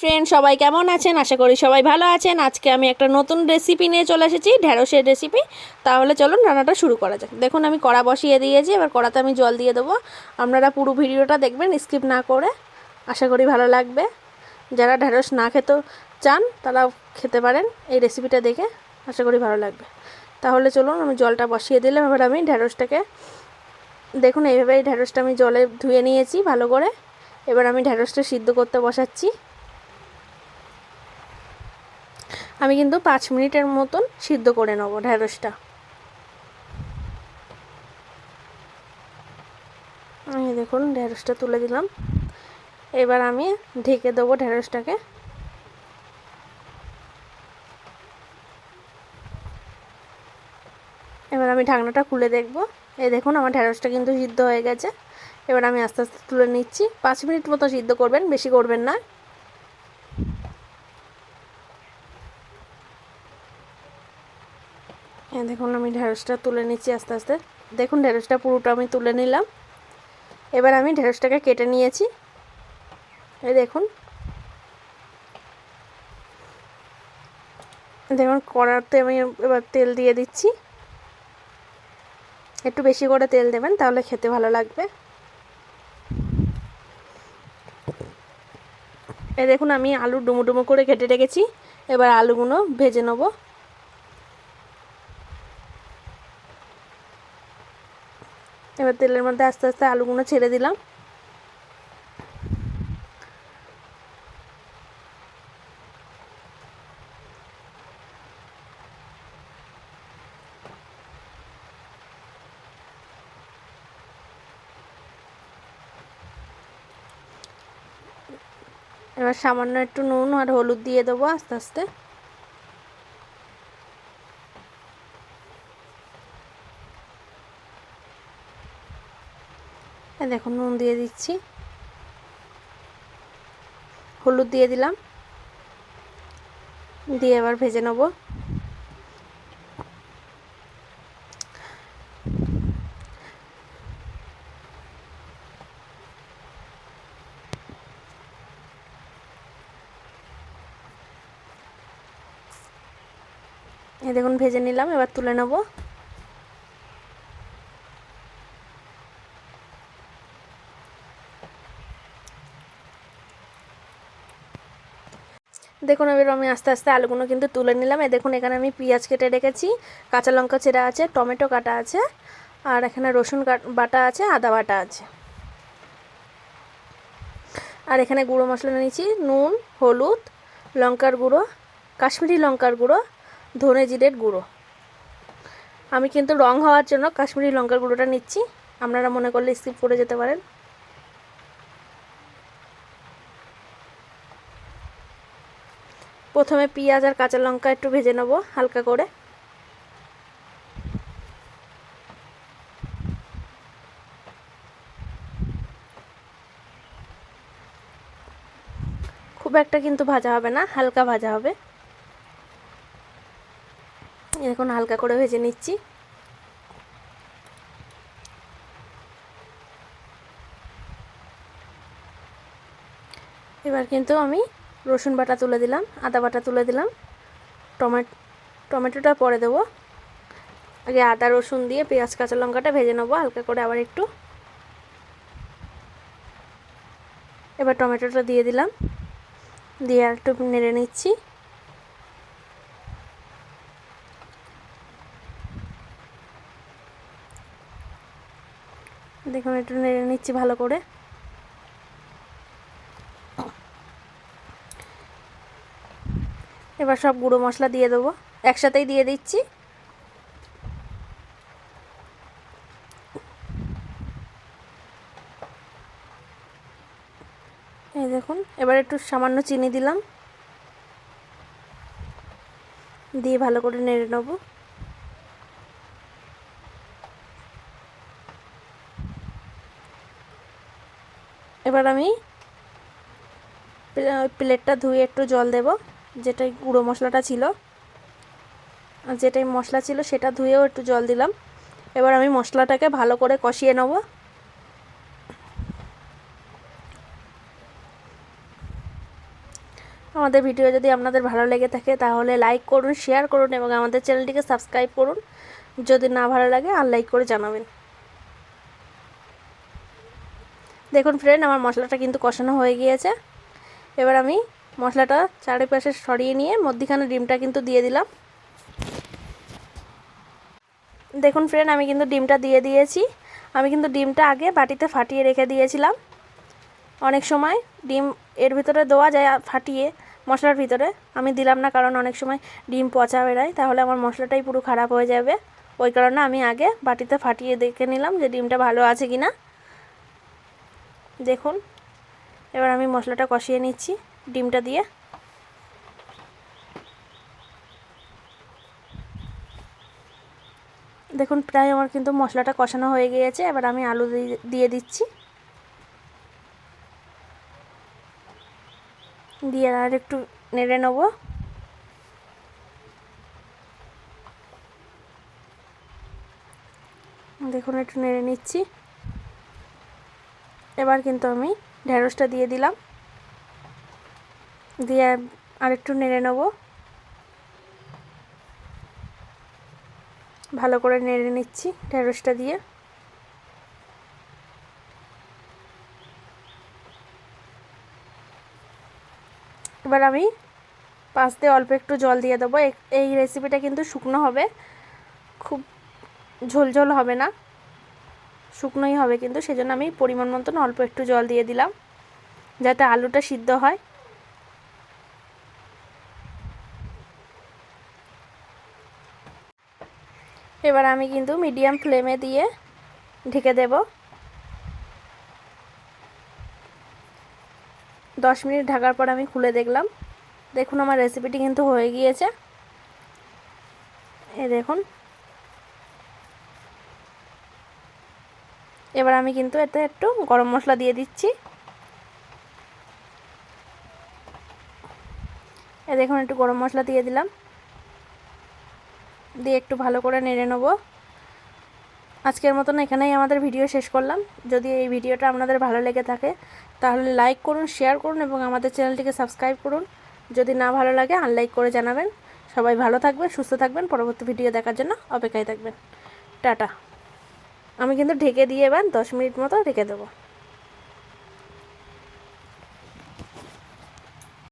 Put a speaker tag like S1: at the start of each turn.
S1: Friend সবাই কেমন আছেন? আশা করি সবাই ভালো আছেন। আজকে আমি একটা নতুন রেসিপি নিয়ে চলে এসেছি, ঢ্যাঁড়সের রেসিপি তাহলে চলুন রান্নাটা শুরু করা যাক। দেখুন, আমি কড়া বসিয়ে দিয়েছি, এবার কড়াতে আমি জল দিয়ে দেবো। আপনারা পুরো ভিডিওটা দেখবেন স্কিপ না করে। আশা করি ভালো লাগবে। যারা ঢ্যাঁড়স না খেতে চান তারা খেতে পারেন এই রেসিপিটা দেখে। আশা করি ভালো লাগবে। তাহলে চলুন, আমি জলটা বসিয়ে দিলাম। এবার আমি ঢ্যাঁড়সটাকে, দেখুন এইভাবে এই আমি জলে ধুয়ে নিয়েছি ভালো করে। এবার আমি ঢ্যাঁড়সটা সিদ্ধ করতে বসাচ্ছি। আমি কিন্তু পাঁচ মিনিটের মতন সিদ্ধ করে নেব ঢ্যাঁড়সটা এই দেখুন ঢ্যাঁড়সটা তুলে দিলাম। এবার আমি ঢেকে দেবো ঢ্যাঁড়সটাকে এবার আমি ঢাকনাটা খুলে দেখব। এই দেখুন, আমার ঢ্যাঁড়সটা কিন্তু সিদ্ধ হয়ে গেছে। এবার আমি আস্তে আস্তে তুলে নিচ্ছি। পাঁচ মিনিট মতো সিদ্ধ করবেন, বেশি করবেন না। দেখুন, আমি ঢেঁড়সটা তুলে নিচ্ছি আস্তে আস্তে। দেখুন, ঢেঁড়সটা পুরোটা আমি তুলে নিলাম। এবার আমি ঢেঁড়সটাকে কেটে নিয়েছি। এই দেখুন। দেখুন, কড়াতে আমি এবার তেল দিয়ে দিচ্ছি। একটু বেশি করে তেল দেবেন, তাহলে খেতে ভালো লাগবে। এই দেখুন, আমি আলু ডুমো ডুমো করে কেটে রেখেছি। এবার আলুগুলো ভেজে নেব। এবার তেলের মধ্যে আস্তে আস্তে আলুগুলো ছেড়ে দিলাম। এবার সামান্য একটু নুন আর হলুদ দিয়ে দেবো আস্তে আস্তে। দেখুন, নুন দিয়ে দিচ্ছি। হলুদ দিয়ে দিলাম। দিয়ে এবার ভেজে নেব। দেখুন, ভেজে নিলাম। এবার তুলে নেব। দেখুন এবার আমি আস্তে আস্তে আলুগুলো কিন্তু তুলে নিলাম। এ দেখুন, এখানে আমি পেঁয়াজ কেটে রেখেছি, কাঁচা লঙ্কা চেরা আছে, টমেটো কাটা আছে, আর এখানে রসুন বাটা আছে, আদা বাটা আছে। আর এখানে গুঁড়ো মশলা নিয়েছি, নুন, হলুদ, লঙ্কার গুঁড়ো, কাশ্মীরি লঙ্কার গুঁড়ো, ধনে জিরের গুঁড়ো। আমি কিন্তু রং হওয়ার জন্য কাশ্মীরি লঙ্কার গুঁড়োটা নিচ্ছি। আপনারা মনে করলে স্কিপ করে যেতে পারেন। প্রথমে পেঁয়াজ আর কাঁচা লঙ্কা একটু ভেজে নেব, হালকা করে। খুব একটা কিন্তু ভাজা হবে না, হালকা ভাজা হবে। এখন হালকা করে ভেজে নিচ্ছি। এবার কিন্তু আমি রসুন বাটা তুলে দিলাম, আদা বাটা তুলে দিলাম টমেটো টমেটোটা পরে দেবো। আগে আদা, রসুন দিয়ে পেঁয়াজ, কাঁচা লঙ্কাটা ভেজে নেব, হালকা করে আবার একটু। এবার টমেটোটা দিয়ে দিলাম। দিয়ে আর একটু নেড়ে নিচ্ছি। দেখুন, একটু নেড়ে নিচ্ছি ভালো করে। এবার সব গুঁড়ো মশলা দিয়ে দেবো। একসাথেই দিয়ে দিচ্ছি। এই দেখুন, এবার একটু সামান্য চিনি দিলাম। দিয়ে ভালো করে নেড়ে নেব। এবার আমি প্লেটটা ধুয়ে একটু জল দেবো। যেটাই গুঁড়ো মশলাটা ছিল যেটাই মশলা ছিল সেটা ধুয়েও একটু জল দিলাম। এবার আমি মশলাটাকে ভালো করে কষিয়ে নেব। আমাদের ভিডিও যদি আপনাদের ভালো লেগে থাকে তাহলে লাইক করুন, শেয়ার করুন এবং আমাদের চ্যানেলটিকে সাবস্ক্রাইব করুন। যদি না ভালো লাগে আর লাইক করে জানাবেন। দেখুন ফ্রেন্ড আমার মশলাটা কিন্তু কষানো হয়ে গিয়েছে। এবার আমি মশলাটা চারিপাশে সরিয়ে নিয়ে মধ্যিখানে ডিমটা কিন্তু দিয়ে দিলাম। দেখুন ফ্রেন্ড আমি কিন্তু ডিমটা দিয়ে দিয়েছি। আমি কিন্তু ডিমটা আগে বাটিতে ফাটিয়ে রেখে দিয়েছিলাম। অনেক সময় ডিম এর ভিতরে দেওয়া যায় ফাটিয়ে মশলার ভিতরে। আমি দিলাম না কারণ অনেক সময় ডিম পচা বেরোয়, তাহলে আমার মশলাটাই পুরো খারাপ হয়ে যাবে। ওই কারণে আমি আগে বাটিতে ফাটিয়ে দেখে নিলাম যে ডিমটা ভালো আছে কি না দেখুন, এবার আমি মশলাটা কষিয়ে নিচ্ছি। ডিমটা দিয়ে। দেখুন, প্রায় আমার কিন্তু মশলাটা কষানো হয়ে গিয়েছে। এবার আমি আলু দিয়ে দিচ্ছি। দিয়ে আর একটু নেড়ে নেব। দেখুন, একটু নেড়ে নিচ্ছি। এবার কিন্তু আমি ঢেঁড়সটা দিয়ে দিলাম। দিয়ে আর একটু নেড়ে নেব। ভালো করে নেড়ে নিচ্ছি ঢেঁড়সটা দিয়ে। এবার আমি পাশ দিয়ে অল্প একটু জল দিয়ে দেবো। এই রেসিপিটা কিন্তু শুকনো হবে। খুব ঝোলঝোল হবে না। শুকনোই হবে কিন্তু, সেজন্য আমি পরিমাণ মতন অল্প একটু জল দিয়ে দিলাম। যাতে আলুটা সিদ্ধ হয়। এবার আমি কিন্তু মিডিয়াম ফ্লেমে দিয়ে ঢেকে দেব। দশ মিনিট ঢাকার পর আমি খুলে দেখলাম। দেখুন আমার রেসিপিটি কিন্তু হয়ে গিয়েছে। এ দেখুন। এবার আমি কিন্তু এতে একটু গরম মশলা দিয়ে দিচ্ছি। এ দেখুন, একটু গরম মশলা দিয়ে দিলাম। দিয়ে একটু ভালো করে নেড়ে নেব। আজকের মতন এখানেই আমাদের ভিডিও শেষ করলাম। যদি এই ভিডিওটা আপনাদের ভালো লেগে থাকে, তাহলে লাইক করুন শেয়ার করুন এবং আমাদের চ্যানেলটিকে সাবস্ক্রাইব করুন। যদি না ভালো লাগে আনলাইক করে জানাবেন। সবাই ভালো থাকবেন, সুস্থ থাকবেন। পরবর্তী ভিডিও দেখার জন্য অপেক্ষায় থাকবেন। টাটা। আমি কিন্তু ঢেকে দিয়ে এবার দশ মিনিট মতো রেখে দেবো।